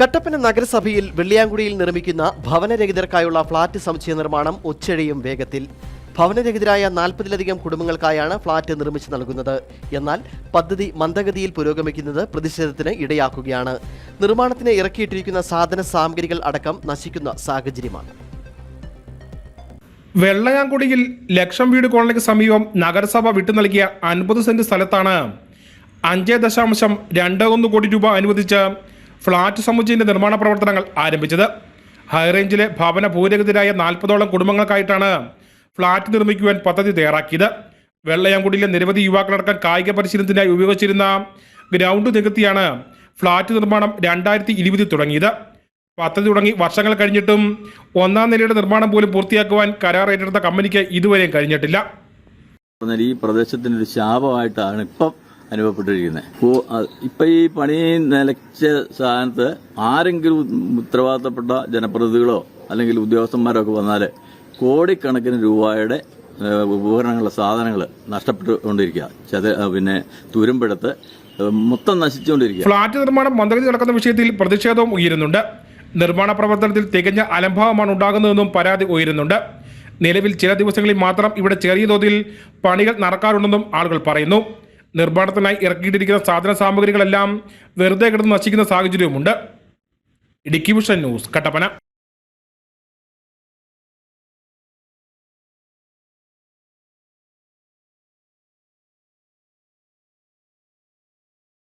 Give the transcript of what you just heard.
കട്ടപ്പന നഗരസഭയിൽ വെള്ളിയാങ്കുടിയിൽ നിർമ്മിക്കുന്ന ഭവനരഹിതർക്കായുള്ള ഫ്ളാറ്റ് സമുച്ചയ നിർമ്മാണം ഒച്ചഴിയും വേഗത്തിൽ. ഭവനരഹിതരായ നാൽപ്പതിലധികം കുടുംബങ്ങൾക്കായാണ് ഫ്ളാറ്റ് നിർമ്മിച്ചു നൽകുന്നത്. എന്നാൽ പദ്ധതി മന്ദഗതിയിൽ പുരോഗമിക്കുന്നത് പ്രതിഷേധത്തിന് ഇടയാക്കുകയാണ്. നിർമ്മാണത്തിന് ഇറക്കിയിട്ടിരിക്കുന്ന സാധന സാമഗ്രികൾ അടക്കം നശിക്കുന്ന സാഹചര്യമാണ്. വെള്ളയാങ്കുടിയിൽ ലക്ഷം വീട് കോളനിക്ക് സമീപം നഗരസഭ വിട്ടു നൽകിയ അൻപത് സെന്റ് സ്ഥലത്താണ് അഞ്ച് ദശാംശം രണ്ട് ഒന്ന് കോടി രൂപ അനുവദിച്ച് ഫ്ളാറ്റ് സമുച്ചയിന്റെ നിർമ്മാണ പ്രവർത്തനങ്ങൾ ആരംഭിച്ചത്. ഹൈറേഞ്ചിലെ ഭവന ഭൂരഹിതരായ നാൽപ്പതോളം കുടുംബങ്ങൾക്കായിട്ടാണ് ഫ്ളാറ്റ് നിർമ്മിക്കുവാൻ പദ്ധതി തയ്യാറാക്കിയത്. വെള്ളയാംകുടിയിലെ നിരവധി യുവാക്കളടക്കം കായിക പരിശീലനത്തിനായി ഉപയോഗിച്ചിരുന്ന ഗ്രൗണ്ട് നികത്തിയാണ് ഫ്ളാറ്റ് നിർമ്മാണം രണ്ടായിരത്തി ഇരുപതിൽ തുടങ്ങിയത്. പദ്ധതി തുടങ്ങി വർഷങ്ങൾ കഴിഞ്ഞിട്ടും ഒന്നാം നിലയുടെ നിർമ്മാണം പോലും പൂർത്തിയാക്കുവാൻ കരാർ ഏറ്റെടുത്ത കമ്പനിക്ക് ഇതുവരെയും കഴിഞ്ഞിട്ടില്ല. ഈ പ്രദേശത്തിന് ഒരു ശാപമായിട്ടാണ് ഇപ്പം അനുഭവപ്പെട്ടിരിക്കുന്നത്. ഇപ്പൊ ഈ പണി നിലച്ച സ്ഥാനത്ത് ആരെങ്കിലും ഉത്തരവാദിത്തപ്പെട്ട ജനപ്രതിനിധികളോ അല്ലെങ്കിൽ ഉദ്യോഗസ്ഥന്മാരോ ഒക്കെ വന്നാൽ കോടിക്കണക്കിന് രൂപയുടെ ഉപകരണങ്ങൾ ഉപകരണങ്ങളുടെ സാധനങ്ങൾ നഷ്ടപ്പെട്ടുകൊണ്ടിരിക്കുക. ചത പിന്നെ തുരുമ്പെടുത്ത് മൊത്തം നശിച്ചുകൊണ്ടിരിക്കുക. ഫ്ളാറ്റ് നിർമ്മാണം മന്ദഗതി നടക്കുന്ന വിഷയത്തിൽ പ്രതിഷേധവും ഉയരുന്നുണ്ട്. നിർമ്മാണ പ്രവർത്തനത്തിൽ തികഞ്ഞ അലംഭാവമാണ് ഉണ്ടാകുന്നതെന്നും പരാതി ഉയരുന്നുണ്ട്. നിലവിൽ ചില ദിവസങ്ങളിൽ മാത്രം ഇവിടെ ചെറിയ തോതിൽ പണികൾ നടക്കാറുണ്ടെന്നും ആളുകൾ പറയുന്നു. നിർമ്മാണത്തിനായി ഇറക്കിയിട്ടിരിക്കുന്ന സാധന സാമഗ്രികളെല്ലാം വെറുതെ കിടന്ന് നശിക്കുന്ന സാഹചര്യവുമുണ്ട്. Idukki vision news Kattappana.